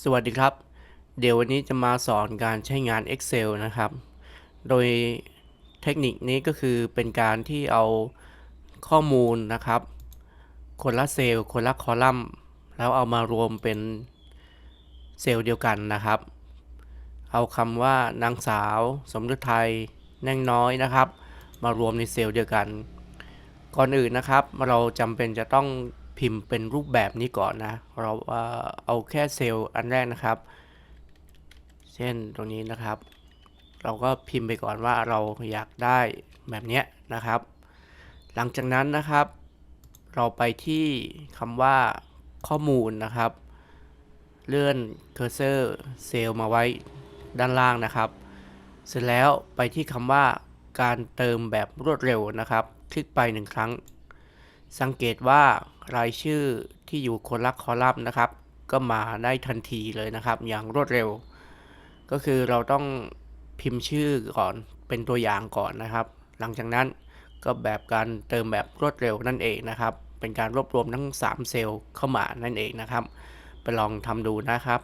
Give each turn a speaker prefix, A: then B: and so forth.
A: สวัสดีครับ เดี๋ยววันนี้จะมาสอนการใช้งาน Excel นะครับ โดยเทคนิคนี้ก็คือเป็นการที่เอาข้อมูลนะครับ คนละเซลล์คนละคอลัมน์ แล้วเอามารวมเป็นเซลล์เดียวกันนะครับ เอาคำว่านางสาว สมฤทัยแน่งน้อยนะครับ มารวมในเซลล์เดียวกัน ก่อนอื่นนะครับ เราจำเป็นจะต้อง พิมพ์เป็นรูปแบบนี้ก่อนนะ เราเอาแค่เซลล์อันแรกนะครับ เช่นตรงนี้นะครับ เราก็พิมพ์ไปก่อนว่าเราอยากได้แบบนี้นะครับ หลังจากนั้นนะครับ เราไปที่คำว่าข้อมูลนะครับ เลื่อนเคอร์เซอร์เซลล์มาไว้ด้านล่างนะครับ เสร็จแล้วไปที่คำว่าการเติมแบบรวดเร็วนะครับ คลิกไปหนึ่งครั้ง สังเกตว่ารายชื่อที่อยู่คนละคอลัมน์นะครับ ก็มาได้ทันทีเลยนะครับ อย่างรวดเร็ว ก็คือเราต้องพิมพ์ชื่อก่อนเป็นตัวอย่างก่อนนะครับ หลังจากนั้นก็แบบการเติมแบบรวดเร็วนั่นเองนะครับ เป็นการรวบรวมทั้ง 3 เซลล์เข้ามานั่นเองนะครับ ไปลองทำดูนะครับ